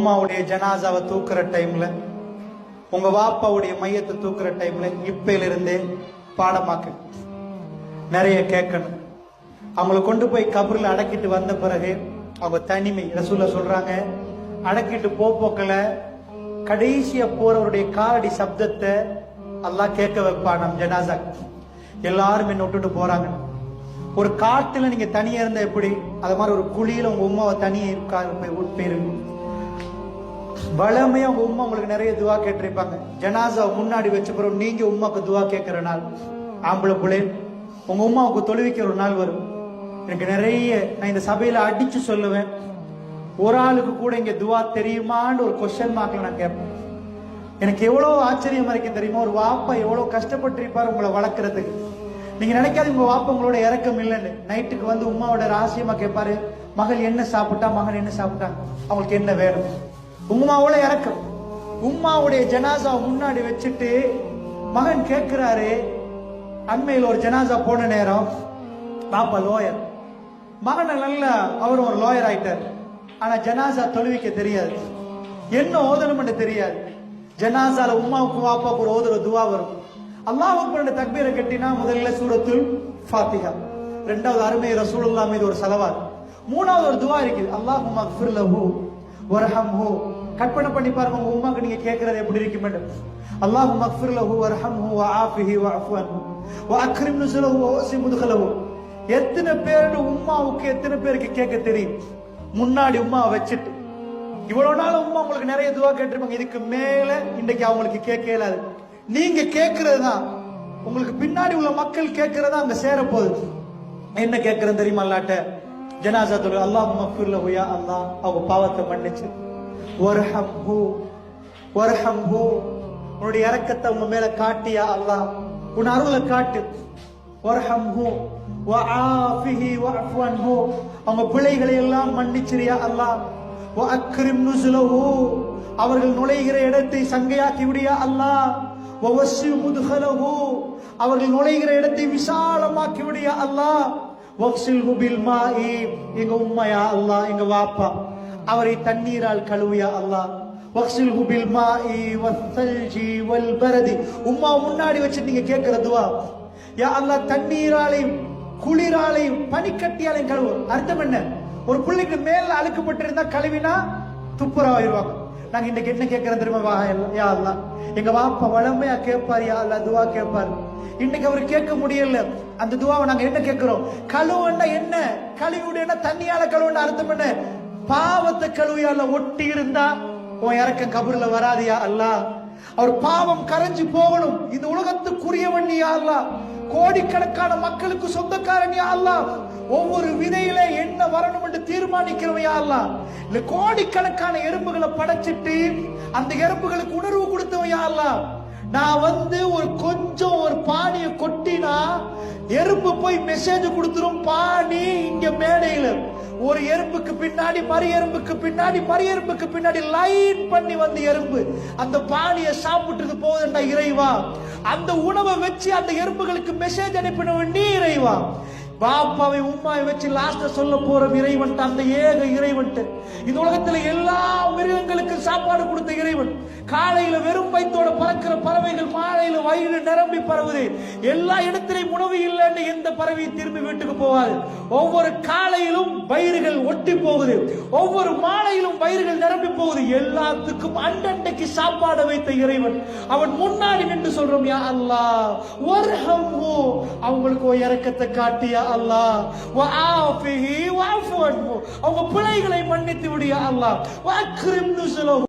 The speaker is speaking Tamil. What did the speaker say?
அம்மாவுடைய ஜனாசாவை தூக்குற டைம்ல உங்க வாப்பாவுடைய மையத்தை தூக்குற டைம்ல இப்பையில இருந்தே பாடமாக்கு. நிறைய கேட்கணும். அவங்கள கொண்டு போய் கபரில் அடக்கிட்டு வந்த பிறகு அவங்க தனிமை ரசூல சொல்றாங்க அடக்கிட்டு போ போக்கல கடைசியா போறவருடைய காலடி சப்தத்தை எல்லாம் கேட்க வைப்பான் நம் ஜனாசா. எல்லாரும் என்ன விட்டுட்டு போறாங்க. ஒரு காட்டுல நீங்க தனியா இருந்தா எப்படி? அது மாதிரி ஒரு குழியில உங்க உமாவை தனியே உட்கார் போய் போயிருங்க வளமையா உங்க உம்மா உங்களுக்கு நிறைய துவா கேட்டிருப்பாங்க. ஜனாசா முன்னாடி வச்ச பிறகு நீங்க உமாக்கு துவா கேட்கிற நாள். ஆம்பளை புள்ளை உங்க உமாவுக்கு தொழுவிக்கிற ஒரு நாள் வரும். எனக்கு நிறைய நான் இந்த சபையில அடிச்சு சொல்லுவேன். ஒரு ஆளுக்கு கூட இங்க துவா தெரியுமான்னு ஒரு கொஸ்டின் மார்க்ல நான் கேட்பேன். எனக்கு எவ்வளவு ஆச்சரியமா இருக்கு தெரியுமா? ஒரு வாப்பா எவ்வளவு கஷ்டப்பட்டிருப்பார் உங்களை வளர்க்கறதுக்கு. நீங்க நினைக்காது உங்க வாப்பா உங்களோட இறக்கம் இல்லைன்னு. நைட்டுக்கு வந்து உமாவோட ரகசியமா கேட்பாரு மகள் என்ன சாப்பிட்டா? மகன் என்ன சாப்பிட்டா? அவங்களுக்கு என்ன வேணும்? உமாவோட இறக்கம் உம்மாவுடைய ஜனாசா முன்னாடி வச்சுட்டு மகன் கேட்கிறாரு அண்மையில் ஒரு ஜனாசா போன நேரம் பாப்பா லோயர் மகனை நல்ல அவர் ஒரு லோயர் ஆயிட்டார். ஆனா ஜனாசா தொழுவிக்க தெரியாது. என்ன ஓதணும்னு தெரியாது. ஜனாசால உம்மாவுக்கு வாப்பாவுக்கு ஒரு ஓதுற துவா வரும். அல்லாஹ் தக்பீரை கட்டினா முதல்ல சூரத்துல் ஃபாத்திகா ரெண்டாவது அருமை ரசூலுல்லாஹ் மீது ஒரு சலவாத். மூணாவது ஒரு துவா இருக்குது. அல்லாஹ் மக்ஃபிர் லஹு. வர்ஹம்ஹு. கற்பனை பண்ணி பாருங்க உங்க உமாக்கு நீங்க கேட்கறது எப்படி இருக்கும் அல்லாஹ் மக்ஃபிர் லஹு வர்ஹம்ஹு வஆஃபிஹி வஅஃபு அன்ஹு வஅக்ரிம் வ வவசி முத்கலஹு எத்தனை பேரு உமாவுக்கு எத்தனை பேருக்கு கேட்க தெரியும்? முன்னாடி உம்மா வச்சுட்டு. இவ்வளவு நாள் உம்மா உங்களுக்கு நிறைய துவா கேட்டிருப்பாங்க. இதுக்கு மேல இன்னைக்கு அவங்களுக்கு கேட்க இயலாது நீங்க கேட்கறது தான் உங்களுக்கு பின்னாடி உள்ள மக்கள் கேட்கறதா அங்க சேர போகுது என்ன கேட்கறது தெரியுமா இல்லாட்ட ஜனாசா தொழு அல்லாஹ் மஃபூர்ல ஹுயா அல்லாஹ். அவங்க பாவத்தை மன்னிச்சு வர்ஹம்ஹு ஹூ உன்னுடைய இரக்கத்தை உங்க மேல காட்டியா அல்லாஹ். உன் அருளை காட்டு வர்ஹம்ஹு வஆஃபிஹி வஅஃபு அன்ஹு அவங்க பிள்ளைகளை எல்லாம் மன்னிச்சிரியா அல்லாஹ். வஅக்ரிம் நுஸுலஹு அவர்கள் நுழைகிற இடத்தை சங்கையாக்கி விடியா அல்லாஹ். வவஸ்ஸி அவர்கள் நுழைகிற இடத்தை விசாலமாக்கி விடியா அல்லாஹ். வக்ஸில்ஹு பில் மாஇ எங்க உம்மையா அல்லாஹ் எங்க வாப்பா. அவரை தண்ணீரால் கழுவியா அல்லாஹ். வக்ஸில்ஹு பில் மாஇ வஸ்ஸல்ஜி வல் பரதி உம்மா முன்னாடி வச்சு நீங்க கேட்கிற துவா. யா அல்லாஹ் தண்ணீராலையும் குளிராலையும் பனிக்கட்டியாலையும் கழுவு. அர்த்தம் என்ன? ஒரு பிள்ளைக்கு மேல அழுக்கப்பட்டிருந்தா கழுவினா துப்புரவாயிருவாங்க. நாங்க இன்னைக்கு என்ன கேட்கறோம் திரும்ப வா யா அல்லா எங்க வாப்பா வளமையா கேட்பார் யா அல்லா துவா கேட்பார் இன்னைக்கு அவர் கேட்க முடியல. அந்த துவாவை நாங்க என்ன கேட்கிறோம்? கழுவுன்னா என்ன? கழுவிடுன்னா தண்ணியால கழுவுன்னு அர்த்தம் என்ன? பாவத்தை கழுவியால ஒட்டி இருந்தா உன் இறக்கம் கபூர்ல வராதியா அல்லாஹ். அவர் பாவம் கரைஞ்சு போகணும். இந்த உலகத்துக்குரியவன் நீ அல்லாஹ். கோடிக்கணக்கான மக்களுக்கு சொந்தக்காரன் யா ஒவ்வொரு விதையில என்ன வரணும் என்று தீர்மானிக்கிறவன் யா இல்ல கோடிக்கணக்கான எறும்புகளை படைச்சிட்டு அந்த எறும்புகளுக்கு உணர்வு கொடுத்தவன் யா நான் வந்து ஒரு கொஞ்சம் ஒரு பாணியை கொட்டினா எறும்பு போய் மெசேஜ் கொடுத்துரும் பாணி இங்க மேடையில. ஒரு எறும்புக்கு பின்னாடி மறு எறும்புக்கு பின்னாடி மறு எறும்புக்கு பின்னாடி லைன் பண்ணி வந்த எறும்பு. அந்த பானிய சாப்பிட்டுட்டு போகுதுண்டா இறைவா. அந்த உணவை வச்சு அந்த எறும்புகளுக்கு மெசேஜ் அனுப்பினவன் நீ இறைவா. பாப்பாவை உமாவை வச்சு லாஸ்ட சொல்ல போற இறைவன் அந்த ஏக இறைவன் இந்த உலகத்துல எல்லா மிருகங்களுக்கும் சாப்பாடு கொடுத்த இறைவன். காலையில வெறும் வயிற்றோட பறக்கிற பறவைகள் மாலையில வயிறு நிரம்பி பரவுது. எல்லா இடத்திலையும் உணவு இல்லைன்னு எந்த பறவை திரும்பி வீட்டுக்கு போவாது ஒவ்வொரு காலையிலும் வயிறுகள் ஒட்டி போகுது. ஒவ்வொரு மாலையிலும் வயிறுகள் நிரம்பி போகுது. எல்லாத்துக்கும் அண்டண்டைக்கு சாப்பாடு வைத்த இறைவன். அவன் முன்னாடி நின்று சொல்றோம் யா அல்லாஹ் வர்ஹம்ஹு. அவங்களுக்கு ஒரு இறக்கத்தை காட்டியா அல்லாஹ்? அவங்க பிழைகளை மன்னித்து விடியா அல்லாஹ். வஅக்ரிம் நுஸலஹு